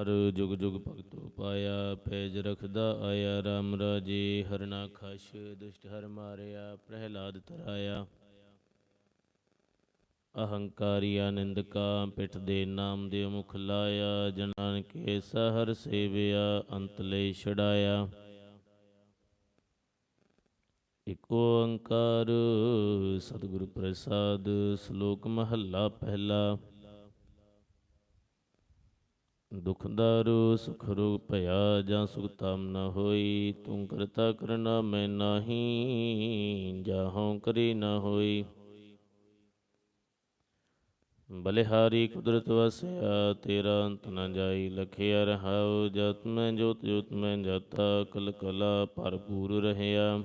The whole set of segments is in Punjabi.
ਹਰ ਜੁਗ ਜੁਗ ਭਗਤੋ ਪਾਇਆ ਪੈਜ ਰਖਦਾ ਆਇਆ RAM ਰਾਜੇ ਹਰਨਾ ਖਸ਼, ਦੁਸ਼ਟ ਹਰ ਮਾਰਿਆ, ਪ੍ਰਹਿਲਾਦ ਤਰਾਇਆ। ਅਹੰਕਾਰੀ ਅਹੰਕਾਰੀਆ ਨਿੰਦਕਾ ਪਿਠ ਦੇ ਨਾਮ ਦੇ ਮੁਖ ਲਾਇਆ ਜਨਾਂ ਕੇ ਸਹਰ ਸੇਵਿਆ, ਅੰਤ ਲੈ ਛੜਾਇਆ ਇਕ ਓੰਕਾਰ, ਸਤਿਗੁਰ ਪ੍ਰਸਾਦ, ਸ਼ਲੋਕ ਮਹੱਲਾ ਪਹਿਲਾ। ਦੁਖ ਦਾਰੂ ਸੁਖ ਰੋਗ ਭਇਆ ਜਾਂ ਸੁਖ ਤਾਮ ਨ ਹੋਈ, ਤੂੰ ਕਰਤਾ ਕਰਨਾ ਮੈਂ ਨਾਹੀ, ਜਾਹੋਂ ਕਰੀ ਨ ਹੋਈ। ਬਲਿਹਾਰੀ ਕੁਦਰਤ ਵਸਿਆ, ਤੇਰਾ ਅੰਤ ਨ ਜਾਈ, ਲਖਿਆ ਰਹਾਉ, ਜਤ ਮੈਂ ਜੋਤ ਜੋਤ ਮੈਂ ਜਾਤਾ, ਕਲ ਕਲਾ ਭਰਪੂਰ ਰਹਿਆ।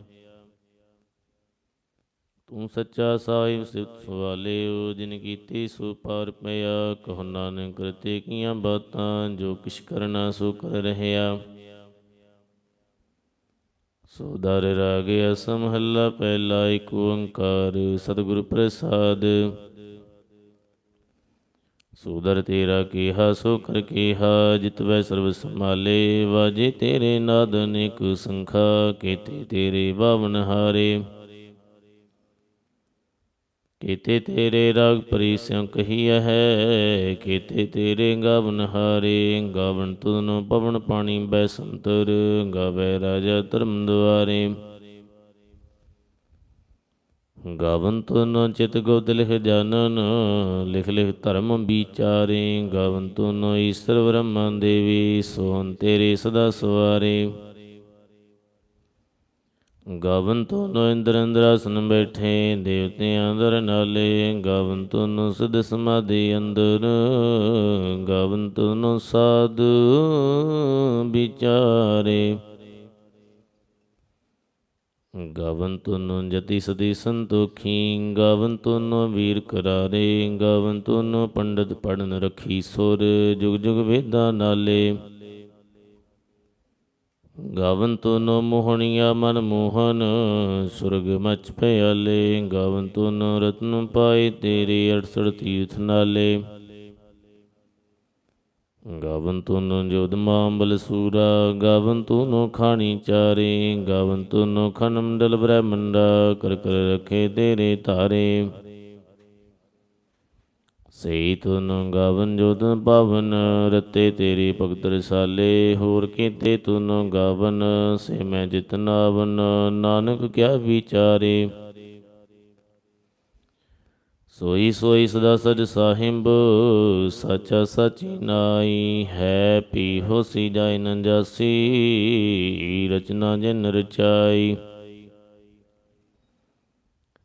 ਤੂੰ ਸੱਚਾ ਸਾਹਿਬ ਸਿਫਤ ਸਵਾਲਿਓ ਜਿਨ ਕੀਤੀ ਸੋ ਪਾਰ ਪਿਆ, ਕਹੋ ਨਾਨਕ ਕਰਤੇ ਕੀਆਂ ਬਾਤਾਂ, ਜੋ ਕਿਛ ਕਰਨਾ ਸੋ ਕਰ ਰਹਿਆ। ਸੋ ਦਰ ਰਾਗ ਅਸਮ ਹੱਲਾ ਪਹਿਲਾ ਏਕ ਓੰਕਾਰ, ਸਤਿਗੁਰ ਪ੍ਰਸਾਦ। ਸੂਦਰ ਤੇਰਾ ਕੀਹਾ, ਸੋ ਕਰ ਕੀਹਾ ਜਿਤਵੈ ਸਰਬ ਸੰਭਾਲੇ, ਵਾਜੇ ਤੇਰੇ ਨਾਦ ਅਨੇਕ ਸੰਖਾ, ਕੀਤੇ ਤੇਰੇ ਬਾਵਨ ਹਾਰੇ। ਕੀਤੇ ਤੇਰੇ ਰਾਗ ਪਰਿਸਿਉ ਕਹੀਆ ਹੈ ਕੀਤੇ ਤੇਰੇ ਗਾਵਨ ਹਾਰੇ, ਗਾਵਨ ਤੁਧਨੋ ਪਵਨ ਪਾਣੀ ਬੈ ਸੰਤਰ ਗਾਵੇ ਰਾਜਾ ਧਰਮ ਦੁਆਰੇ। ਗਾਵਨ ਤੁਨ ਚਿਤ ਗੋਦ ਲਿਖ ਜਾਨਨ, ਲਿਖ ਲਿਖ ਧਰਮ ਵਿਚਾਰੇ, ਗਾਵਨ ਤੁਨ ਈਸ਼ਰ ਬ੍ਰਹਮ ਦੇਵੀ ਸੋਨ ਤੇਰੇ ਸਦਾ ਸਵਾਰੇ। ਗਾਵਨ ਤੁਨ ਇੰਦਰ ਇੰਦਰਾਸਨ ਬੈਠੇ ਦੇਵਤਿਆਂ ਅੰਦਰ ਨਾਲੇ, ਗਾਵਨ ਤੁਨ ਸਿਧ ਸਮਾਧੀ ਅੰਦਰ, ਗਾਵਨ ਤੁਨ ਸਾਧ ਵਿਚਾਰੇ। ਗਾਵਨ ਤੁਨ ਜਤੀ ਸਦੀ ਸੰਤੋਖੀ, ਗਾਵਨ ਤੁਨ ਵੀਰ ਕਰਾਰੇ, ਗਾਵਨ ਤੁਨ ਪੰਡਤ ਪੜਨ ਰਖੀ, ਸੁਰ ਜੁਗ ਜੁਗ ਵੇਦਾਂ ਨਾਲੇ। ਗਾਵਨ ਤੁਨ ਮੋਹਣੀਆ ਮਨ ਮੋਹਨ, ਸੁਰਗ ਮਚ ਭਇਆਲੇ, ਗਾਵਨ ਤੁਨ ਰਤਨ ਪਾਏ ਤੇਰੇ 68 ਤੀਰਥ ਨਾਲੇ। ਗਾਵਨ ਤੁਨ ਜੋਦ ਮਾਂਬਲ ਸੂਰਾ, ਗਾਵਨ ਨੋ ਖਾਣੀ ਚਾਰੇ, ਗਾਵਨ ਤੁਨੋ ਖਨ ਮੰਡਲ ਬ੍ਰਹਮੰਡਾ, ਕਰ ਕਰ ਰਖੇ ਤੇਰੇ ਤਾਰੇ। ਸਈ ਤੁਨ ਗਾਵਨ ਜੋਦ ਪਾਵਨ ਰਤੇ ਤੇਰੀ ਭਗਤ ਰਸਾਲੇ। ਹੋਰ ਕੀਤੇ ਤੁਨ ਗਾਵਨ, ਸੇ ਮੈਂ ਜਿਤਨਾਵਨ ਨਾਨਕ ਕਿਆ ਵਿਚਾਰੇ। ਸੋਈ ਸੋਈ ਸਦਾ ਸਜ ਸਾਹਿਬ, ਸਚਾ ਸਚੀ ਨਾਈ ਹੈ। ਪੀ ਹੋਸੀ ਜਾਇ ਨ ਰਚਨਾ ਜਿਨ ਰਚਾਈ।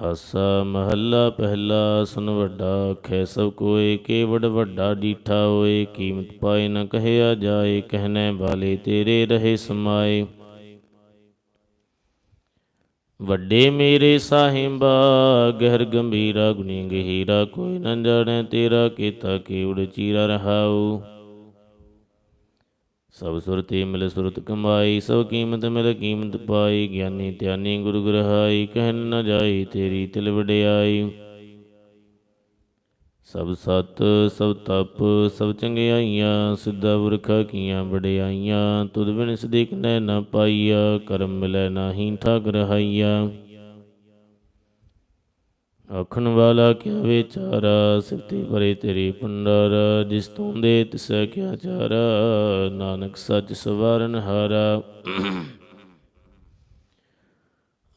ਆਸਾ ਮਹੱਲਾ ਪਹਿਲਾ, ਸੁਨ ਵੱਡਾ ਖੈ ਸਭ ਕੋਏ ਕੇਵੜ ਵੱਡਾ ਡੀਠਾ ਹੋਏ, ਕੀਮਤ ਪਾਏ ਨ ਕਹਿਆ ਜਾਏ ਕਹਿਨੇ ਵਾਲੇ ਤੇਰੇ ਰਹੇ ਸਮਾਏ। ਵੱਡੇ ਮੇਰੇ ਸਾਹਿਬਾ, ਗਹਿਰ ਗੰਭੀਰਾ, ਗੁਣੀ ਗਹੀਰਾ, ਕੋਈ ਨ ਜਾਣੈ ਤੇਰਾ, ਕੀਤਾ ਕੇਵੜ ਚੀਰਾ ਰਹਾਉ। ਸਭ ਸੁਰਤੀ ਮਿਲ ਸੁਰਤ ਕਮਾਈ ਸਭ ਕੀਮਤ ਮਿਲ ਕੀਮਤ ਪਾਈ, ਗਿਆਨੀ ਧਿਆਨੀ ਗੁਰੂ ਗ੍ਰਹਾਈ ਕਹਿਨ ਨ ਜਾਈ ਤੇਰੀ ਤਿਲ ਵਡਿਆਈ। ਸਭ ਸਤ, ਸਭ ਤਪ, ਸਭ ਚੰਗਿਆਈਆਂ, ਸਿੱਧਾ ਵਰਖਾ ਕੀਆਂ ਵਡਿਆਈਆਂ, ਤੁਧ ਬਿਨ ਸਦੀਕ ਨੈ ਨਾ ਪਾਈਆ, ਕਰਮ ਮਿਲੈ ਨਾਹੀ ਠਾਕ ਰਹਾਈਆ ਆਖਣ ਵਾਲਾ ਕਿਆ ਵਿਚਾਰਾ? ਸਿਫਤੀ ਭਰੇ ਤੇਰੀ ਪੰਡਾਰ ਜਿਸ ਤੂੰ ਦੇ ਤਿਸੈ ਕਿਆ ਚਾਰਾ? ਨਾਨਕ ਸੱਚ ਸਵਾਰਨ ਹਾਰਾ।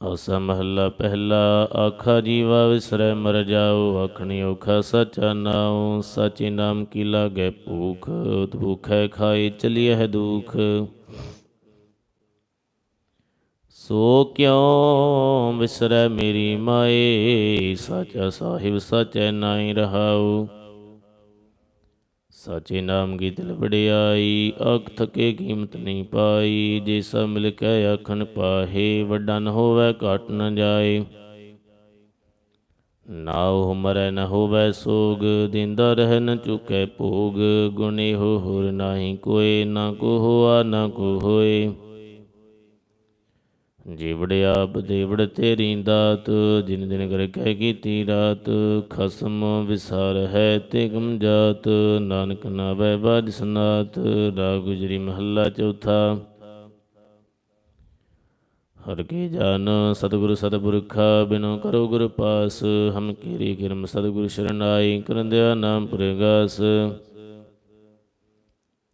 ਆਸਾ ਮਹੱਲਾ ਪਹਿਲਾ, ਆਖਾ ਜੀਵਾ ਵਿਸਰੈ ਮਰ ਜਾਓ, ਆਖਣੀ ਔਖਾ ਸਚਾ ਨਾਉ। ਸਚੇ ਨਾਮ ਕੀ ਲਾਗੈ ਭੂਖ ਉਤ ਭੂਖੈ ਖਾਏ ਚਲਿਐ ਹੈ ਦੁਖ। ਸੋ ਕਿਉ ਵਿਸਰੈ ਮੇਰੀ ਮਾਏ? ਸਾਚਾ ਸਾਹਿਬ, ਸਚੈ ਨਾਈ ਰਹਾਉ। ਸਾਚੇ ਨਾਮ ਕੀ ਦਿਲ ਵਡਿਆਈ? ਆਖ ਥਕੇ ਕੀਮਤ ਨਹੀਂ ਪਾਈ। ਜੇ ਸਭ ਮਿਲ ਕੇ ਆਖਣ ਪਾਹੇ, ਵੱਡਾ ਨ ਹੋਵੇ, ਘਟ ਨ ਜਾਏ। ਨਾ ਉਹ ਮਰੈ, ਨ ਹੋਵੇ ਸੋਗ। ਦਿੰਦਾ ਰਹਿ ਨ ਚੁਕੈ ਭੋਗ। ਗੁਣੇ ਇਹੋ ਹੋਰ ਨਾਹੀ ਕੋਏ, ਨਾ ਕੋ ਹੋਆ, ਨਾ ਕੋ ਹੋਏ। ਜੀਵੜਿਆ ਬਦੇਵੜ ਤੇਰੀ ਦਾਤ, ਜਿਨ ਦਿਨ ਕਰ ਕਹਿ ਕੀਤੀ ਰਾਤ, ਖਸਮ ਵਿਸਾਰ ਹੈ ਤੇ ਗਮ ਜਾਤ, ਨਾਨਕ ਨਾਵੇ ਬਾਜ ਸਨਾਤ, ਰਾਗ ਗੁਜਰੀ ਮਹੱਲਾ ਚੌਥਾ। ਹਰ ਕੀ ਜਾਨ ਸਤਿਗੁਰ ਸਤਿਪੁਰਖਾ, ਬਿਨੋ ਕਰੋ ਗੁਰ ਪਾਸ, ਹਮ ਕੀਰੀ ਕਿਰਮ ਸਤਿਗੁਰ ਸ਼ਰਨਾਈ ਕਰੰਦਿਆ ਨਾਮ ਪ੍ਰਗਾਸ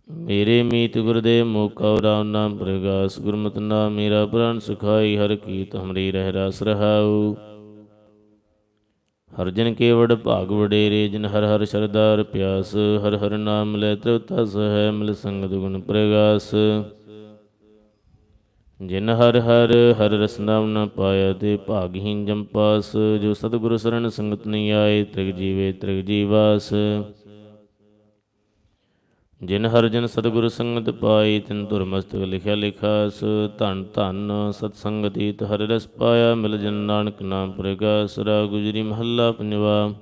ਮੇਰੇ ਮੀਤ ਗੁਰਦੇ ਮੋਕਾ ਰਾਮ ਨਾਮ ਪ੍ਰਗਾਸ ਗੁਰਮਤਿ ਨਾਮ ਮੇਰਾ ਪ੍ਰਾਨ ਸੁਖਾਈ, ਹਰ ਕੀਤ ਹਮਰੀ ਰਹਿ ਰਸ ਰਹਾਉ। ਹਰ ਜਨ ਕੇਵੜ ਭਾਗ ਵਡੇਰੇ, ਜਿਨ ਹਰ ਹਰ ਸ਼ਰਦਾਰ ਪਿਆਸ, ਹਰ ਹਰ ਨਾਮ ਲੈ ਤ੍ਰਿਵਤਾ ਸਹਿ ਮਿਲ ਸੰਗਤ ਗੁਣ ਪ੍ਰਗਾਸ। ਜਿਨ ਹਰ ਹਰ ਹਰ ਰਸ ਨਾਮ ਨ ਪਾਇਆ, ਤੇ ਭਾਗਹੀਨ ਜੰਪਾਸ ਜੋ ਸਤਿਗੁਰ ਸਰਣ ਸੰਗਤ ਨਹੀਂ ਆਏ, ਤ੍ਰਿਗ ਜੀਵੇ ਤ੍ਰਿਗ ਜੀਵਾਸ। ਜਿਨ ਹਰ ਜਨ ਸਤਿਗੁਰ ਸੰਗਤ ਪਾਈ, ਤਿਨ ਧੁਰ ਮਸਤਕ ਲਿਖਿਆ ਲਿਖਾਸ, ਧਨ ਧਨ ਸਤ ਸੰਗਤੀ ਤ ਹਰਿ ਰਸ ਪਾਇਆ, ਮਿਲ ਜਨ ਨਾਨਕ ਨਾਮ ਪ੍ਰਗਾਸ ਰਾ ਗੁਜਰੀ ਮਹੱਲਾ ਪੰਜਵਾ।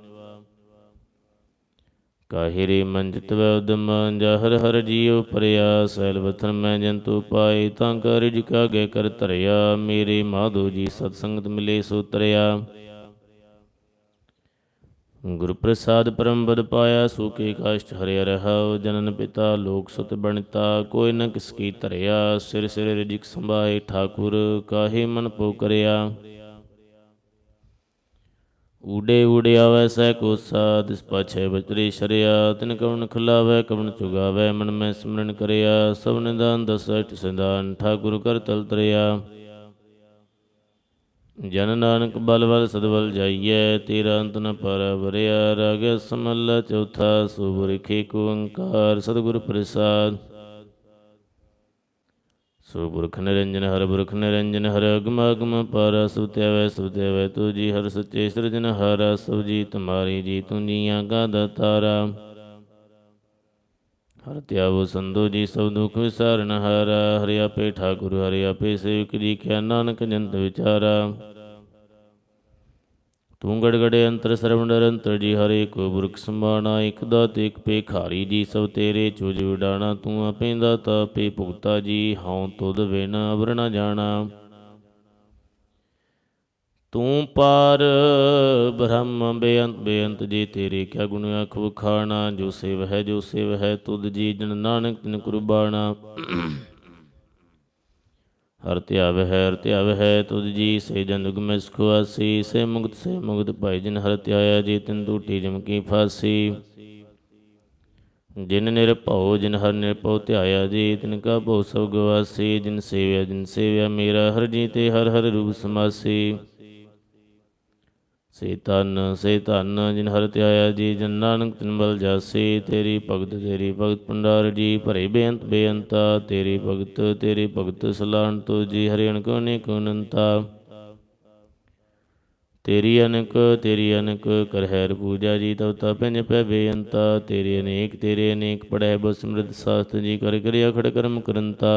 ਕਾਹਿਰੇ ਮੰਜਿਤ ਵੈ ਉਦਮ, ਜਾ ਹਰ ਹਰ ਜੀਉ ਪਰਿਆ, ਸੈਲ ਵਥਨ ਮੈਂ ਜੰਤੂ ਪਾਈ ਤਾਂ ਕਰ ਰਿਜ ਕਾਗੇ ਕਰ ਧਰਿਆ, ਮੇਰੇ ਮਾਧੋ ਜੀ ਸਤ ਸੰਗਤ ਮਿਲੇ ਸੋ ਤਰਿਆ। ਗੁਰ ਪ੍ਰਸਾਦ ਪਰਮ ਬਦ ਪਾਇਆ ਸੂਕੇ ਕਾਸ਼ਟ ਹਰਿਆ ਰਹਾਉ, ਜਨਨ ਪਿਤਾ ਲੋਕ ਸੁਤ ਬਣਤਾ, ਕੋਈ ਨ ਕਿਸ ਕੀ ਧਰਿਆ, ਸਿਰ ਸਿਰ ਰਿਜਿਕ ਸੰਭਾਏ ਠਾਕੁਰ, ਕਾਹੇ ਮਨ ਪੋ ਕਰਿਆ। ਊਡੇ ਊੜਿਆਵੈ ਸਹਿ ਕੋਸਾ, ਤਿਸ ਪਾਛੈ ਬਚਰੇ ਸ਼ਰਿਆ, ਤਿਨ ਕਵਣ ਖਲਾਵੈ, ਕਵਣ ਚੁਗਾਵੈ, ਮਨ ਮੈਂ ਸਿਮਰਨ ਕਰਿਆ, ਸਭ ਨਿਦਾਨ ਦਸੈ ਸੰਦਾਨ ਠਾਕੁਰ ਕਰ ਤਲ ਤਰਿਆ। ਜਨ ਨਾਨਕ ਬਲ ਬਲ ਸਦਬਲ ਜਾਈਐ, ਤੇਰਾ ਅੰਤ ਨ ਪਰ ਵਰਿਆ ਰਾਗ ਸਮੱਲਾ ਚੌਥਾ ਸੁਬਰਿਖੇ ਕੋ ਓੰਕਾਰ ਸਤਿਗੁਰ ਪ੍ਰਸਾਦ। ਸੋ ਪੁਰਖ ਨਿਰੰਜਨ ਹਰ ਪੁਰਖ ਨਿਰੰਜਨ ਹਰ ਅਗਮ ਅਗਮ ਪਰ ਸੁਤਿਆਵੈ ਸੁਤਿਆਵੈ ਤੂ ਜੀ ਹਰ ਸੱਚੇ ਸਿਰਜਨ ਹਰ, ਸਭ ਜੀ ਤੁਮਾਰੀ ਜੀ ਤੂੰ ਜੀਆਂ ਕਾ ਦਤਾਰਾ ਹਰ ਧਿਆਵੋ ਸੰਦੋ ਜੀ ਸਭ ਦੁਖ ਵਿਸਾਰਨ ਹਰ ਹਰਿ ਆਪੇ ਠਾਕੁਰ ਹਰਿ ਆਪੇ ਸੇਵਕ ਜੀ ਕਿਆ ਨਾਨਕ ਜੰਤ ਵਿਚਾਰਾ ਤੂੰ ਗੜਗੜੇ ਅੰਤਰ ਸਰਵ ਨਿਰੰਤਰ ਜੀ ਹਰੇ ਕੋ ਬੁਰਖ ਸੰਭਾਣਾ ਇਕ ਦਾਤ ਇਕ ਭੇਖਾਰੀ ਜੀ ਸਭ ਤੇਰੇ ਚੁਜ ਵਿਡਾਣਾ ਤੂੰ ਆਪੇ ਦਾਤਾ ਆਪੇ ਭੁਗਤਾ ਜੀ ਹਉ ਤੁਧ ਬਿਨ ਅਵਰ ਜਾਣਾ ਤੂੰ ਪਾਰ ਬ੍ਰਹਮ ਬੇਅੰਤ ਬੇਅੰਤ ਜੀ ਤੇਰੇ ਕਿਆ ਗੁਣ ਆਖ ਵਖਾਣਾ, ਜੋ ਸੇਵ ਹੈ, ਜੋ ਸੇਵ ਹੈ, ਤੁਧ ਜੀ ਜਨ ਨਾਨਕ ਤਿਨ ਕੁਰਬਾਨਾ ਹਰ ਧਿਆਵ ਹੈ, ਹਰ ਧਿਆਵ ਹੈ, ਤੁਧ ਜੀ ਸੇ ਜਨ ਦੁਗ ਮੈਂ ਸੁਖਵਾਸੀ ਸੇ ਮੁਕਤ ਸੇ ਮੁਕਤ ਭਾਈ ਜਿਨ ਹਰ ਧਿਆਇਆ, ਜੀ ਤਿਨ ਟੂਟੀ ਜਮ ਕੀ ਫਾਸੀ। ਜਿਨ ਨਿਰਭਉ ਜਿਨ ਹਰ ਨਿਰਭਉ ਧਿਆਇਆ, ਜੀ ਤਿਨ ਕਾ ਭਉ ਸਭ ਗਵਾਸੀ, ਜਿਨ ਸੇਵਿਆ ਜਿਨ ਸੇਵਿਆ ਮੇਰਾ, ਹਰ ਜੀ ਤੇ ਹਰ ਹਰ ਰੂਪ ਸਮਾਸੀ। ਸੇ ਤਨ ਸੇ ਧਨ, ਜਿਨ ਹਰ ਧਿਆਇਆ ਜੀ, ਜਨ ਨਾਨਕ ਤਿਨ ਬਲ ਜਾਸੀ, ਤੇਰੀ ਭਗਤ ਤੇਰੀ ਭਗਤ ਭੰਡਾਰ ਜੀ, ਭਰੇ ਬੇਅੰਤ ਬੇਅੰਤਾ, ਤੇਰੀ ਭਗਤ ਤੇਰੀ ਭਗਤ ਸਲਾਣ ਤੋ ਜੀ ਹਰਿ ਅਨਕ ਅਨੇਕ ਅਨੰਤਾ। ਤੇਰੀ ਅਨਕ ਤੇਰੀ ਅਨਕ, ਕਰ ਹੈਰ ਪੂਜਾ ਜੀ, ਤਵ ਤਾ ਪੈ ਬੇਅੰਤਾ। ਤੇਰੇ ਅਨੇਕ ਤੇਰੇ ਅਨੇਕ ਪੜੈ ਬੋ ਸਮ੍ਰਿਤ ਸਾਸਤ ਜੀ, ਕਰ ਕਰਿਆ ਖੜ ਕਰਮ ਕਰੰਤਾ।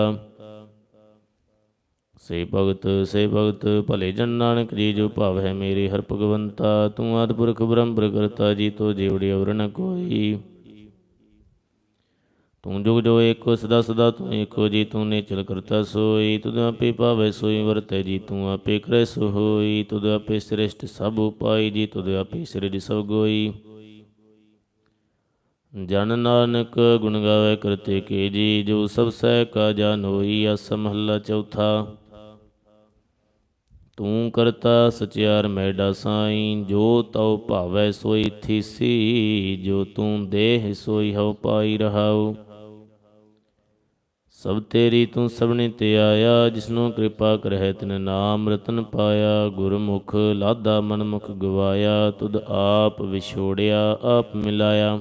ਸੇ ਭਗਤ ਸੇ ਭਗਤ, ਭਲੇ ਜਨ ਨਾਨਕ ਜੀ ਜੋ ਭਾਵ ਹੈ ਮੇਰੇ, ਹਰ ਭਗਵੰਤਾ, ਤੂੰ ਆਦਿ ਪੁਰਖ ਬ੍ਰਹਮ ਪ੍ਰਕਰਤਾ ਜੀ ਤੋ ਜੀਵੜੀ ਅਵਰ ਨ ਕੋਈ। ਤੂੰ ਜੁਗ ਜੋ ਏਕੋ, ਸਦਾ ਸਦਾ ਤੂੰ ਏਕੋ, ਜੀ ਤੂੰ ਨੇ ਕਰਤਾ ਸੋਈ, ਤੁਧ ਆਪੇ ਭਾਵੈ ਸੋਈ, ਵਰਤੈ ਜੀ ਤੂੰ ਆਪੇ ਕਰੈ ਸੋ ਹੋਈ, ਤੁਧ ਆਪੇ ਸ੍ਰਿਸ਼ਟ ਸਭ ਉਪਾਈ, ਜੀ ਤੁਧ ਆਪੇ ਸਿਰਜ ਸਭ ਗੋਈ। ਜਨ ਨਾਨਕ ਗੁਣ ਗਾਵੇ ਕਰਤੇ ਕੇ ਜੀ, ਜੋ ਸਭ ਸਹਿ ਕਾ ਜਾਨ ਹੋਈ, ਆਸ ਮਹੱਲਾ ਚੌਥਾ। ਤੂੰ ਕਰਤਾ ਸਚਿਆਰ ਮੈਡਾ ਸਾਈ, ਜੋ ਤਉ ਭਾਵੈ ਸੋਈ ਥੀਸੀ, ਜੋ ਤੂੰ ਦੇਹ ਸੋਈ ਹਉ ਪਾਈ ਰਹਾਉ। ਸਭ ਤੇਰੀ ਤੂੰ ਸਭਨੇ ਤੇ ਆਇਆ, ਜਿਸਨੂੰ ਕਿਰਪਾ ਕਰਹਿ ਤਿਨ ਨਾਮ ਰਤਨ ਪਾਇਆ। ਗੁਰਮੁਖ ਲਾਦਾ ਮਨਮੁਖ ਗਵਾਇਆ, ਤੁਧ ਆਪ ਵਿਛੋੜਿਆ, ਆਪ ਮਿਲਾਇਆ।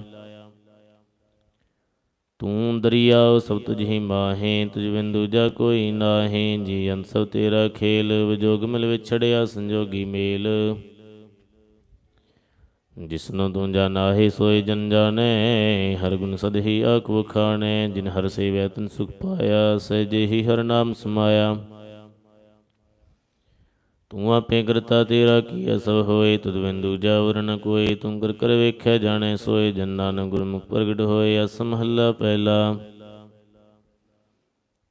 ਤੂੰ ਦਰਿਆ ਸਭ ਤੁਝ ਹੀ ਮਾਹੇ, ਤੁਝ ਬਿਨ ਦੂਜਾ ਕੋਈ ਨਾਹੇ, ਜੀ ਅੰਤ ਸਭ ਤੇਰਾ ਖੇਲ, ਵਿਜੋਗ ਮਿਲ ਵਿਛੜਿਆ ਸੰਜੋਗੀ ਮੇਲ। ਜਿਸਨੂੰ ਤੂੰ ਜਾਣਾਹੀ ਸੋਈ ਜਨ ਜਾਣੈ, ਹਰ ਗੁਣ ਸਦਹੀ ਆਖ ਵਖਾਣੈ, ਜਿਨ ਹਰ ਸੇਵੈ ਤਨ ਸੁਖ ਪਾਇਆ, ਸਹਿਜੇ ਹੀ ਹਰ ਨਾਮ ਸਮਾਇਆ। ਤੂੰ ਆਪੇ ਕਰਤਾ ਤੇਰਾ ਕੀ ਸਭ ਹੋਏ, ਤੁਧ ਬਿੰਦੂ ਜਾਵਰ ਨ ਕੋਏ। ਤੂੰ ਕਰ ਕਰ ਵੇਖਿਆ ਜਾਣੈ, ਸੋਏ ਜਨ ਨਾਨਕ ਗੁਰਮੁਖ ਪ੍ਰਗਟ ਹੋਏ, ਅਸ ਮਹੱਲਾ ਪਹਿਲਾ।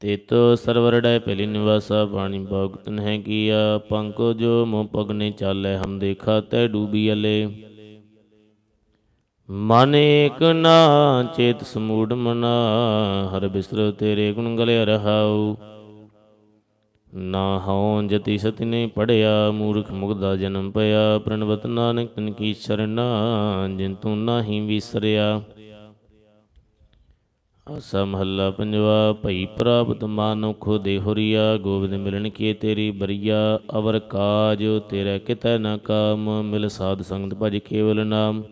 ਤੇਤੋ ਸਰਵਰ ਪਹਿਲੀ ਨਿਵਾਸਾ ਪਾਣੀ ਭਗਤਨ ਹੈ ਕੀਆ। ਪੰਕੋ ਜੋ ਮੋ ਪਗ ਨੇ ਚਾਲੈ, ਹਮ ਦੇਖਾ ਤੈ ਡੂਬੀ ਅਲੇ। ਮਨ ਏਕ ਨਾ, ਚੇਤ ਸਮੂੜ ਮਨਾ, ਹਰ ਬਿਸਰ ਤੇਰੇ ਗੁਣ ਗਲਿਆ ਰਹਾਉ। ਨਾ ਹਉ ਜਤੀ ਸਤਿ ਨੇ ਪੜਿਆ ਮੂਰਖ ਮੁਗਦਾ ਜਨਮ ਪਿਆ, ਪ੍ਰਣਵਤ ਨਾਨਕ ਤਨ ਕੀ ਸ਼ਰਨਾ ਜਿਨ ਤੂੰ ਨਾਹੀ ਵਿਸਰਿਆ। ਆਸਾ ਮਹੱਲਾ ਪੰਜਵਾ, ਭਈ ਪ੍ਰਾਪਤ ਮਾਨੁਖ ਦੇ ਹੁਰੀਆ, ਗੋਬਿੰਦ ਮਿਲਣ ਕੀ ਤੇਰੀ ਬਰੀਆ, ਅਵਰ ਕਾਜ ਤੇਰਾ ਕਿਤੈ ਨਾ ਕਾਮ, ਮਿਲ ਸਾਧ ਸੰਗਤ ਭਜ ਕੇਵਲ ਨਾਮ।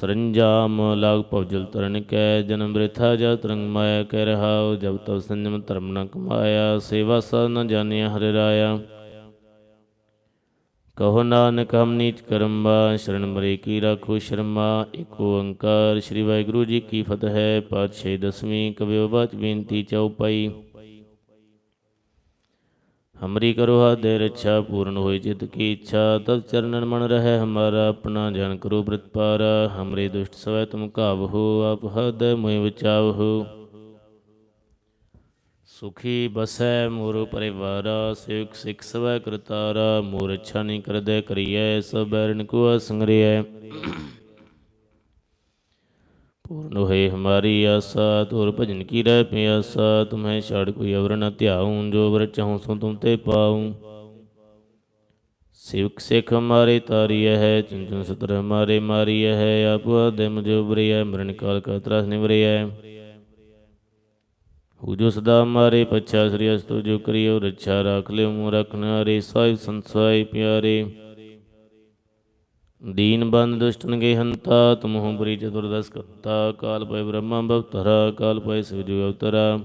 ਸਰੰਜਾਮ ਲਾਗ ਭਵਜਲ ਤਰਨ ਕੈ, ਜਨਮ ਬ੍ਰਿਥਾ ਜਾ ਤਰੰਗ ਮਾਇਆ ਕਹਿ ਰਹਾਉ ਜਬ ਤਬ ਸੰਜਮ ਧਰਮ ਨ ਕਮਾਇਆ, ਸੇਵਾ ਸਦ ਨ ਜਾਣਿਆ ਹਰਿ ਰਾਇਆ। ਕਹੋ ਨਾਨਕ, ਹਮ ਨੀਚ ਕਰਮਾ, ਸ਼ਰਨ ਮਰੇ ਕੀ ਰਾਖੋ ਸ਼ਰਮਾ ਏਕ ਓੰਕਾਰ ਸ੍ਰੀ ਵਾਹਿਗੁਰੂ ਜੀ ਕੀ ਫਤਿਹ ਹੈ ਪਾਤਸ਼ਾਹੀ ਦਸਵੀਂ ਕਵਿਓ ਬਾਚ ਬੇਨਤੀ ਚਉਪਈ ਹਮਰੀ ਕਰੋ ਹਾਦੇ ਰੱਛਾ ਪੂਰਨ ਹੋਈ ਚਿਤ ਕੀ ਇੱਛਾ ਤਤ ਚਰਨਨ ਮਨ ਰਹਿ ਹਮਾਰਾ, ਆਪਣਾ ਜਨ ਕਰੋ ਪ੍ਰਤਪਾਰਾ ਹਮਰੇ ਦੁਸ਼ਟ ਸਵੈ ਤੁਮ ਕਾਵਹੋ ਆਪ ਹਦ ਮੋਇ ਬਚਾਵਹੋ ਸੁਖੀ ਬਸੈ ਮੋਰ ਪਰਿਵਾਰਾ ਸਿਖ ਸਿਖ ਸਵੈ ਕਰਤਾਰਾ। ਮੋਰ ਅੱਛਾ ਨਹੀਂ ਕਰਦੇ, ਕਰੀਐ ਸਭ ਬੈਰਨ ਕੋ ਸੰਗਰਿਐ। ਪੂਰਨ ਹੋਏ ਹਮਾਰੀ ਆਸਾ, ਤੋਰ ਭਜਨ ਕੀ ਰਹਿ ਪਿਆਸਾ, ਤੁਮਹਿ ਛਾੜ ਕੋਈ ਅਵਰ ਨ ਧਿਆਉ, ਜੋ ਵਰ ਚਾਹੂੰ ਸੋ ਤੁਮ ਤੇ ਪਾਉ। ਸਿਵਕ ਸਿਖ ਹਮਾਰੇ ਤਾਰੀਐ ਹੈ ਚੁਨ ਚੁਨ ਸਤਰ ਹਮਾਰੇ ਮਾਰੀਐ ਹੈ ਆਪ ਦੇ ਮੁਝੇ ਉਬਰਿਐ, ਮਰਨ ਕਾਲ ਕਾ ਤਰਾਸ ਨਿਵਰਿਐ। ਹੂ ਜੋ ਸਦਾ ਹਮਾਰੇ ਪਛਾ ਸ੍ਰੀ ਅਸਤੁ ਜੋ ਕਰਿਓ, ਰੱਛਾ ਰਾਖ ਲਿਓ ਮੂੰ ਰਖਨਾਰੇ ਸਾਹਿਬ ਸੰਸਾਈ ਪਿਆਰੇ। ਦੀਨ ਬੰਦ ਦੁਸ਼ਟਨ ਕੇ ਹੰਤਾ ਤੁਮਹੁ ਬਰੀ ਚਤੁਰਦਸ ਕਰਤਾ ਕਾਲ ਪੈ ਬ੍ਰਹਮਾ ਭਵਤਰਾ ਕਾਲ ਪੈ ਸਿਵ ਅਵਤਰਾ।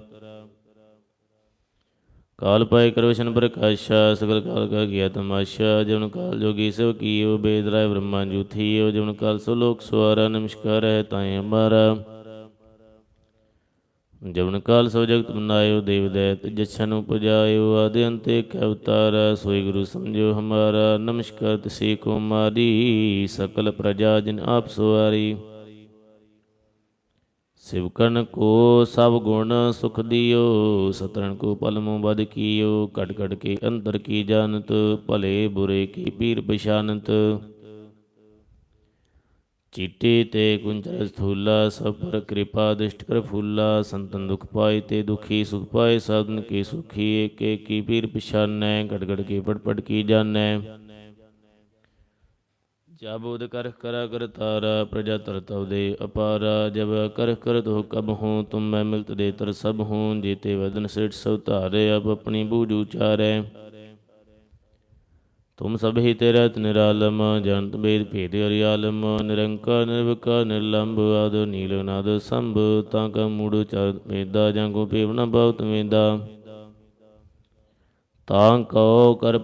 ਕਾਲ ਪੈ ਕਰਵਸ਼ਨ ਪ੍ਰਕਾਸ਼ਾ, ਸਗਲ ਕਾਲ ਕਾ ਗਿਆ ਤਮਾਸ਼ਾ ਜਨ ਕਾਲ ਜੋਗੀ ਸਿਵ ਕੀਓ, ਬੇਦ ਰਾਏ ਬ੍ਰਹਮਾ ਜੂਥੀਓ ਜਨ ਕਾਲ ਸੋ ਲੋਕ ਸਵਾਰਾ ਨਮਸਕਾਰ ਹੈ ਤਾਏ ਅਮਾਰਾ। ਜਵਨ ਕਾਲ ਸੋ ਜਗਤ ਬਨਾਇਓ, ਦੇਵ ਦੈਤ ਜਛਨ ਉਪਜਾਇਓ, ਆਦਿ ਅੰਤੇ ਕੈ ਅਵਤਾਰ, ਸੋਈ ਗੁਰੂ ਸਮਝੋ ਹਮਾਰਾ, ਨਮਸਕਾਰ ਤਿਸੇ ਕੋ ਮਾਰੀ ਸਕਲ ਪ੍ਰਜਾ ਜਿਨ ਆਪ ਸਵਾਰੀ। ਸਿਵਕਨ ਕੋ ਸਭ ਗੁਣ ਸੁਖ ਦਿਓ ਸਤਰਨ ਕੋ ਪਲਮੋ ਬਦ ਕੀਓ ਕਟ ਕਟ ਕੇ ਅੰਦਰ ਕੀ ਜਾਣਤ, ਭਲੇ ਬੁਰੇ ਕੀ ਪੀਰ ਪਛਾਨਤ। ਚੀਟੀ ਤੇ ਕੁੰਚਰ ਸਥੂਲਾ, ਸਭ ਪਰ ਕਿਰਪਾ ਦ੍ਰਿਸ਼ਟ ਕਰ ਫੂਲਾ, ਸੰਤਨ ਦੁਖ ਪਾਏ ਤੇ ਦੁਖੀ ਸੁਖ ਪਾਏ, ਸਾਧਨ ਕੀ ਸੁਖੀ, ਏਕ ਏਕੀ ਪੀਰ ਪਛਾਨੈ ਗੜ ਗੜ ਕੇ ਪੜ ਪੜ ਕੀ ਜਾਣੈ। ਜਬ ਉਦ ਕਰ ਕਰਾ ਕਰ ਤਾਰਾ, ਪ੍ਰਜਾ ਤਰ ਤਵ ਦੇ ਅਪਾਰਾ, ਜਬ ਕਰ ਕਰ ਤੋ ਕਬ ਹੂੰ, ਤੁਮ ਮੈਂ ਮਿਲਤ ਦੇ ਤਰ ਸਭ ਹੂੰ, ਜੀਤੇ ਵਦਨ ਸੇਠ ਸਭ ਧਾਰੇ, ਅਬ ਆਪਣੀ ਬੂਝ ਉਚਾਰੈ। ਤੁਮ ਸਭ ਹੀ ਤੇਰਾ ਨਿਰਾਲਮ, ਜਨਤ ਬੇਦ ਭੇਦ ਅਰਿਆਲਮ, ਨਿਰੰਕਾਰ, ਨਿਰਵਕਾਰ, ਨਿਰਲੰਭ, ਆਦ, ਨੀਲ ਨਾਦ ਸੰਭ, ਤਾਂ ਕਾ ਮੂੜ, ਚਰ ਮੇਦਾ, ਜਾਂ ਕੋ ਪੇਵ ਬਹੁਤ ਮੇਦਾ। ਤਾਂ ਕਉ ਕਰ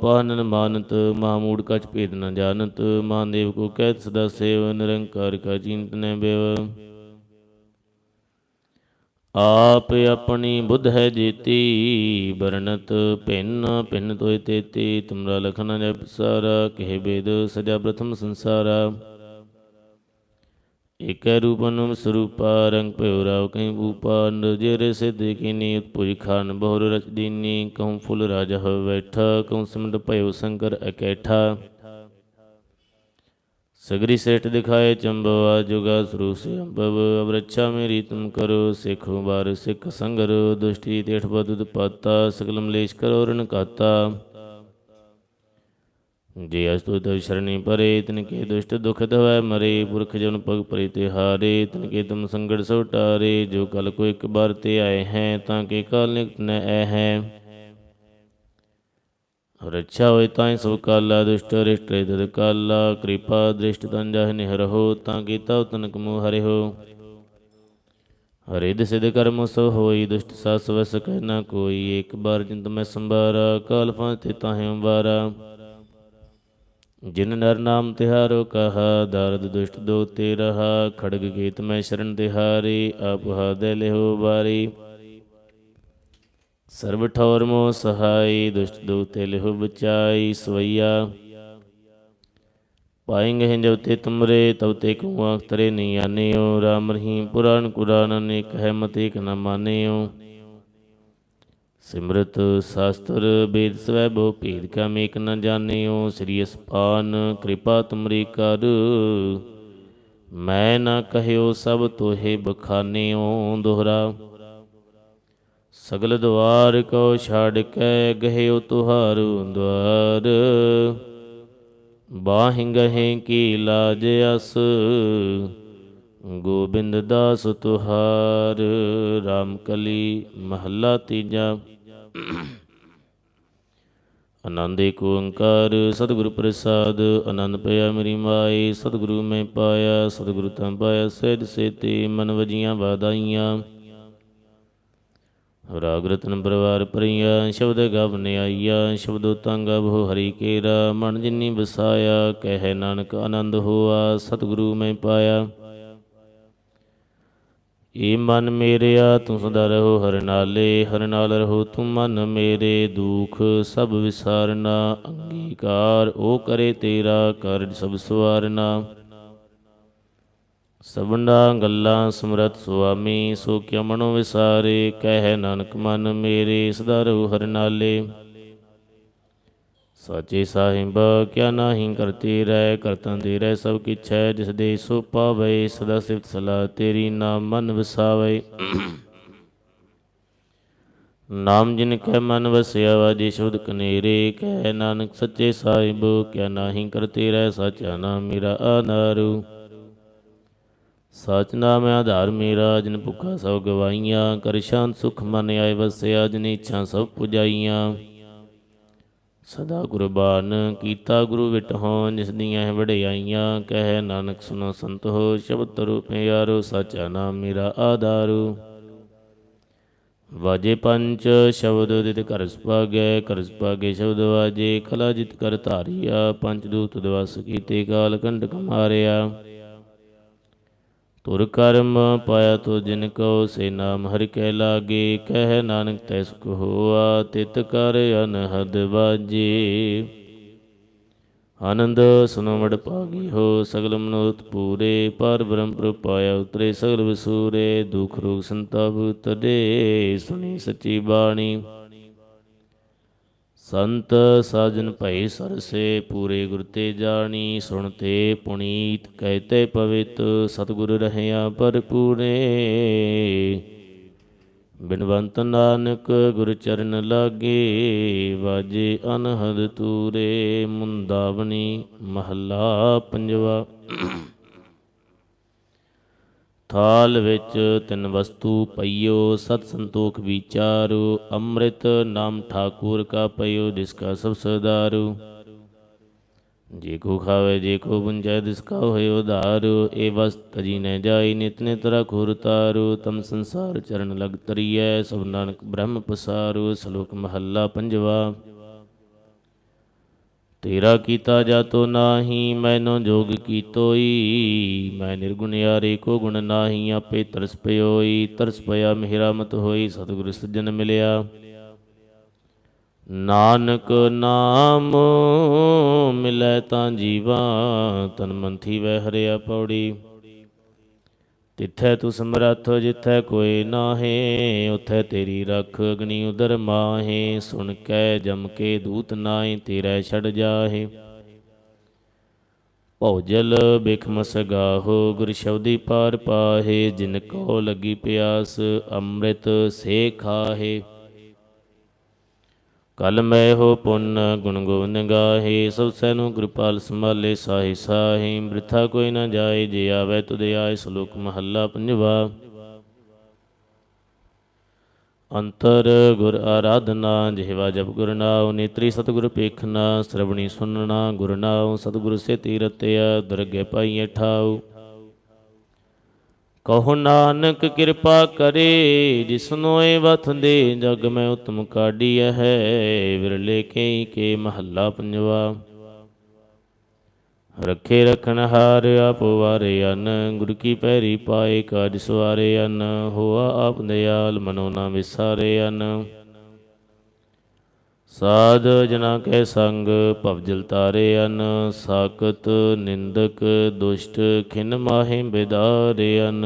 ਮਾਨਤ ਮਾਮੂੜ ਕਛ ਭੇਦ ਨ ਜਾਣਤ ਮਹਾਦੇਵ ਕੋ ਕਹਿਤ ਸਦਾ ਸੇਵ, ਨਿਰੰਕਾਰ ਕਾ ਚਿੰਤ ਨ ਬੇਵ। ਆਪ ਆਪਣੀ ਬੁੱਧ ਹੈ ਜੀਤੀ ਬਰਨਤ ਭਿੰਨ ਭਿੰਨ ਤੋਇ ਤੇਤੀ, ਤੁਮਰਾ ਲਖਨ ਜਪ ਸਾਰਾ, ਕਹਿ ਬੇਦ ਸਜਾ ਪ੍ਰਥਮ ਸੰਸਾਰਾ। ਏਕੈ ਰੂਪਨ ਸਰੂਪਾ, ਰੰਗ ਭਇਓ ਰਾਵ ਕਹੀਂ ਭੂਪਾ ਨਜਰ ਸਿਧ ਕੀਨੀ, ਉਤਪੁਜ ਖਾਨ ਬਹੁਰ ਰਚ ਦੀਨੀ, ਕਹੂੰ ਫੁੱਲ ਰਾਜ ਹੋ ਬੈਠਾ ਕਹੂੰ ਸਿਮਟ ਭਇਓ ਸ਼ੰਕਰ ਅਕੈਠਾ। सगरी सेठ दिखाए चंबवा जुगा सुरु से अंबव अब रक्षा मेरी तुम करो सिखो बार सिख संगर दुष्टि तेठ बदुद पाता सकलम लेश करो रण काता जे अस्तु तव शरणी परे तिनके दुष्ट दुख धवै मरे पुरख जन पग परि तिहारे तिनके तुम संगड़ सो टारे जो कल को एक बार ते आए हैं ताके काल निकट न ऐ हैं ਰੱਛਾ ਹੋਇ ਤਾਇ ਸਭ ਕਾਲਾ ਦੁਸ਼ਟ ਰਿਸ਼ਟ ਤਦ ਕਾਲਾ ਕਿਰਪਾ ਦ੍ਰਿਸ਼ਟ ਤਨ ਜਹ ਨਿਹ ਰਹੋ ਤਾਂ ਕੀਤਾ ਤਨਕ ਮੋ ਹਰਿਓ ਹਰਿਦ ਸਿਧ ਕਰਮ ਸੋ ਹੋਈ ਦੁਸ਼ਟ ਸਾਸ ਵਸ ਕਹਿ ਨਾ ਕੋਈ ਏਕ ਬਾਰ ਜਿੰਦ ਮੈਂ ਸੰਭਾਰਾ ਕਾਲ ਫਾਂ ਤੇ ਤਾਹੇ ਅੰਬਾਰਾ ਜਿਨ ਨਰ ਨਾਮ ਤਿਹਾਰੋ ਕਹਾ ਦਰਦ ਦੁਸ਼ਟ ਦੋ ਤੇ ਰਹਾ ਖੜਗ ਕੀਤ ਮੈਂ ਸ਼ਰਨ ਤਿਹਾਰੀ ਆਪ ਹਾਦੇ ਲਿਹੋ ਬਾਰੀ ਸਰਬ ਠੌਰ ਮੋ ਸਹਾਈ, ਦੁਸ਼ਟ ਦੋ ਤੇ ਲਿਹੋ ਬਚਾਈ, ਸਵਈਆ। ਪਾਏਂਗੇ ਜਬ ਤੇ ਤੁਮਰੇ, ਤਬ ਤੇ ਕਉ ਆਖ ਤਰੇ ਨਹੀਂ ਆਨਿਓ। ਰਾਮ ਰਹੀਮ ਪੁਰਾਨ ਕੁਰਾਨ ਅਨੇਕ ਹੈ, ਮਤ ਏਕ ਨ ਮਾਨਿਓ। ਸਿਮਰਤ ਸ਼ਾਸਤਰ, ਬੇਦ ਸਵੈ ਬਹੁ ਭੇਦ ਕਾ ਮੇਕ ਨ ਜਾਣਿਓ। ਸ੍ਰੀ ਅਸਪਾਨ, ਕਿਰਪਾ ਤੁਮਰੀ ਕਰ। ਮੈਂ ਨਾ ਕਹਿਓ ਸਭ ਤੋਹੇ ਬਖਾਨਿਓ ਦੋਹਰਾ। ਸਗਲ ਦਵਾਰ ਕੋ ਛਾੜ ਕੇ ਗਹਿਓ ਤੁਹਾਰੂ ਦਵਾਰ ਬਾਹਿ ਗਹੇ ਕੀ ਲਾਜ ਅਸ, ਗੋਬਿੰਦ ਦਾਸ ਤੁਹਾਰ। RAM ਕਲੀ ਮਹੱਲਾ ਤੀਜਾ। ਆਨੰਦ ਏਕ ਓੰਕਾਰ, ਸਤਿਗੁਰੂ ਪ੍ਰਸਾਦ, ਆਨੰਦ ਪਿਆ ਮੇਰੀ ਮਾਈ। ਸਤਿਗੁਰੂ ਮੈਂ ਪਾਇਆ, ਸਤਿਗੁਰੂ ਤਾਂ ਪਾਇਆ, ਸਹਿਜ ਸੇਤੀ ਮਨ ਵਜੀਆਂ ਵਾਦਾਈਆਂ ਰਾਗ ਰਤਨ ਪਰਵਾਰ ਪਰੀਆ ਸ਼ਬਦ ਗਵਨ ਆਈਆ ਸ਼ਬਦੋ ਤੰਗ ਬਹੁ ਹਰੀ ਕੇਰਾ, ਮਨ ਜਿਨੀ ਵਸਾਇਆ, ਕਹਿ ਨਾਨਕ ਆਨੰਦ ਹੋਆ, ਸਤਿਗੁਰੂ ਮੈਂ ਪਾਇਆ। ਏ ਮਨ ਮੇਰਿਆ, ਤੂੰ ਸਦਾ ਰਹੋ ਹਰ ਨਾਲੇ, ਹਰ ਨਾਲ ਰਹੋ ਤੂੰ ਮਨ ਮੇਰੇ, ਦੁਖ ਸਭ ਵਿਸਾਰਨਾ, ਅੰਗੀਕਾਰ ਉਹ ਕਰੇ ਤੇਰਾ ਕਰ ਸਭ ਸਵਾਰਨਾ। ਸਭਨਾ ਗੱਲਾਂ ਸਮਰਤ ਸੁਆਮੀ, ਸੋ ਕਿਆ ਮਨੋ ਵਿਸਾਰੇ? ਕਹਿ ਨਾਨਕ ਮਨ ਮੇਰੇ, ਸਦਾ ਰਹੋ ਹਰ ਨਾਲੇ। ਸਾਚੇ ਸਾਹਿਬ, ਕਿਆ ਨਾਹੀ ਕਰਤੇ ਰਹਿ, ਕਰਤਾਂ ਦੇ ਰਹਿ ਸਭ ਕਿਛ ਹੈ, ਜਿਸ ਦੇ ਸੋ ਪਾਵੇ, ਸਦਾ ਸਿਫਤ ਸਲਾ ਤੇਰੀ ਨਾਮ ਮਨ ਵਸਾਵੇ। ਨਾਮ ਜਿਨ ਕੈ ਮਨ ਵਸਿਆ ਵਾਜੇ ਸ਼ੁਧ ਕਨੇਰੇ, ਕਹਿ ਨਾਨਕ ਸੱਚੇ ਸਾਹਿਬ, ਕਿਆ ਨਾਹੀ ਕਰਤੇ ਰਹਿ, ਸਾਚਾ ਨਾਮ ਮੇਰਾ ਆਨਾਰੂ ਸਚ ਨਾਮ ਆਧਾਰ ਮੇਰਾ ਜਿਨ ਭੁੱਖਾ ਸਭ ਗਵਾਈਆਂ ਕਰ ਸ਼ਾਂਤ ਸੁਖ ਮਨ ਆਏ ਵਸਿਆ, ਜਿਨ ਇੱਛਾ ਸਭ ਪੁਜਾਈਆਂ। ਸਦਾ ਗੁਰਬਾਨ ਕੀਤਾ ਗੁਰੂ ਵਿਟਹੁ, ਜਿਸ ਦੀਆਂ ਹੈ ਵਡਿਆਈਆਂ, ਕਹਿ ਨਾਨਕ ਸੁਨੋ ਸੰਤ ਹੋ, ਸ਼ਬਦ ਤਰੂ ਪਿਆਰੋ ਸਾਚਾ ਨਾਮ ਮੇਰਾ ਆਧਾਰੂ। ਵਾਜੇ ਪੰਚ, ਸ਼ਬਦ ਦਿਤ ਘਰ ਸੁਭਾਗੈ, ਘਰ ਸੁਭਾਗੇ ਸ਼ਬਦ ਵਾਜੇ ਕਲਾ ਜਿਤ ਕਰ ਧਾਰੀਆ, ਪੰਚ ਦੂਤ ਦਿਵਸ ਕੀਤੇ ਕਾਲ, ਕੰਡਕ ਕਮਾਰਿਆ ਤੁਰ ਕਰਮ ਪਾਇਆ ਤੋ ਜਿਨ ਕੋ ਸੇ ਨਾਮ ਹਰਿ ਕੈ ਲਾਗੇ, ਕਹਿ ਨਾਨਕ ਤੈ ਸੁਖ ਹੋਆ, ਤਿਤ ਕਰ ਅਨਹਦ ਬਾਜੇ। ਆਨੰਦ ਸੁਨੋ ਪਾਗੀ ਹੋ, ਸਗਲ ਮਨੋਤ ਪੂਰੇ, ਪਰ ਬ੍ਰਹਮ ਪ੍ਰਪਾਇਆ ਉਤਰੇ, ਸਗਲ ਵਿਸੂਰੇ, ਦੁਖ ਰੋਗ ਸੰਤਾਪ ਤਦੇ ਸੁਣੀ ਸੱਚੀ ਬਾਣੀ। ਸੰਤ ਸਾਜਨ ਭਈ ਸਰਸੇ, ਪੂਰੇ ਗੁਰ ਤੇ ਜਾਣੀ, ਸੁਣ ਸੁਣਤੇ ਪੁਨੀਤ ਕਹਿਤੇ ਪਵਿੱਤ, ਸਤਿਗੁਰ ਰਹਿਆ ਭਰਪੂਰੇ। ਬਿਨਵੰਤ ਨਾਨਕ ਗੁਰ ਚਰਨ ਲਾਗੇ, ਵਾਜੇ ਅਨਹਦ ਤੂਰੇ ਮੁੰਦਾਵਣੀ ਮਹੱਲਾ ਪੰਜਵਾ। ਥਾਲ ਵਿੱਚ ਤਿੰਨ ਵਸਤੂ ਪਈਓ, ਸਤ ਸੰਤੋਖ ਵਿਚਾਰੋ, ਅੰਮ੍ਰਿਤ ਨਾਮ ਠਾਕੁਰ ਕਾ ਪਈਓ, ਜਿਸ ਕਾ ਸਭ ਸਦਾਰੂ ਜੇ ਕੋ ਖਾਵੇ, ਜੇ ਕੋ ਬੁੰਜੈ ਦਿਸ ਕਾ ਹੋਇ ਉਧਾਰੂ ਏ ਵਸਤ ਤਜੀ ਨ ਜਾਈ, ਨਿਤ ਤਰਾ ਖੁਰ ਤਾਰੂ। ਤਮ ਸੰਸਾਰ ਚਰਨ ਲਗ ਤਰੀਐ, ਸਭ ਨਾਨਕ ਬ੍ਰਹਮ ਪਸਾਰੂ। ਸ਼ਲੋਕ ਮਹੱਲਾ ਪੰਜਵਾ। ਤੇਰਾ ਕੀਤਾ ਜਾਤੋ ਨਾਹੀ, ਮੈਨੋ ਜੋਗ ਕੀਤੋਈ। ਮੈਂ ਨਿਰਗੁਣਿਆਰੇ ਕੋ ਗੁਣ ਨਾਹੀ, ਆਪੇ ਤਰਸ ਪਇਓਈ ਤਰਸ ਪਿਆ ਮਿਹਰਾ ਮਤ ਹੋਈ, ਸਤਿਗੁਰ ਸੱਜਣ ਮਿਲਿਆ। ਨਾਨਕ ਨਾਮ ਮਿਲੈ ਤਾਂ ਜੀਵਾ, ਤਨ ਮੰਥੀ ਵੈ ਹਰਿਆ ਪੌੜੀ। ਤਿੱਥੈ ਤੂੰ ਸਮਰੱਥ, ਜਿੱਥੈ ਕੋਈ ਨਾਹੇ, ਉਥੈ ਤੇਰੀ ਰਖ ਅਗਨੀ ਉਦਰ ਮਾਹੇ, ਸੁਣ ਕੈ ਜਮ ਕੇ ਦੂਤ ਨਾਹੀ, ਤੇਰੇ ਛੜ ਜਾਹੇ। ਭੌਜਲ ਬਿਖਮ ਸਗਾਹੋ ਗੁਰ ਸ਼ਬਦੀ ਪਾਰ ਪਾਹੇ, ਜਿਨ ਕੋ ਲੱਗੀ ਪਿਆਸ, ਅੰਮ੍ਰਿਤ ਸੇ ਖਾਹੇ। ਕਲ ਮੈਂ ਹੋ ਪੁੰਨ ਗੁਣ ਗੋਬਿੰਦ ਗਾਹੇ, ਸਭ ਸੈਨੂੰ ਕਿਰਪਾਲ ਸੰਭਾਲੇ ਸਾਹੀ ਸਾਹੀ, ਬ੍ਰਿਥਾ ਕੋਈ ਨਾ ਜਾਏ, ਜੇ ਆਵੇ ਤੁਧ ਆਏ ਸ਼ਲੋਕ ਮਹੱਲਾ ਪੰਜਵਾ। ਅੰਤਰ ਗੁਰ ਆਰਾਧਨਾ, ਜਿਹਵਾ ਜਪ ਗੁਰ ਨਾਉ, ਨੇਤਰੀ ਸਤਿਗੁਰ ਪੇਖਣਾ ਸ਼ਰਵਣੀ ਸੁਨਣਾ ਗੁਰ ਨਾਉ, ਸਤਿਗੁਰ ਸੇ ਤੀਰਤਿਆ ਦਰਗੇ ਪਾਈਏ ਠਾਉ। ਕਹੋ ਨਾਨਕ ਕਿਰਪਾ ਕਰੇ, ਜਿਸਨੋ ਏ ਵਥ ਦੇ ਜਗ ਮੈਂ ਉਤਮ ਕਾਢੀਐ ਹੈ। ਵਿਰਲੇ ਕਈ ਕੇ ਮਹੱਲਾ ਪੰਜਵਾ। ਰੱਖੇ ਰਖਣ ਹਾਰ ਆਪ ਵਾਰੇ ਅਨ, ਗੁਰ ਕੀ ਪੈਰੀ ਪਾਏ ਕਾਜ ਸਵਾਰੇ ਅਨ, ਹੋਆ ਆਪ ਦਇਆਲ ਮਨੋ ਨਾ ਵਿਸਾਰੇ ਅਨ। ਸਾਧ ਜਨਾ ਕੈ ਸੰਗ ਭਵਜਲ ਤਾਰੇ ਅਨ ਸਾਕਤ ਨਿੰਦਕ ਦੁਸ਼ਟ ਖਿਨ ਮਾਹੇ ਬਿਦਾਰੇ ਅਨ।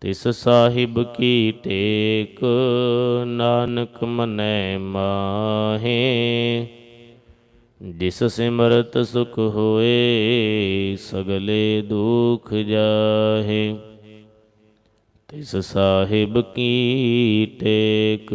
ਤਿਸ ਸਾਹਿਬ ਕੀ ਟੇਕ, ਨਾਨਕ ਮਨੈ ਮਾਹੇ। ਜਿਸ ਸਿਮਰਤ ਸੁਖ ਹੋਏ, ਸਗਲੇ ਦੁਖ ਜਾਹੇ। ਤਿਸ ਸਾਹਿਬ ਕੀ ਟੇਕ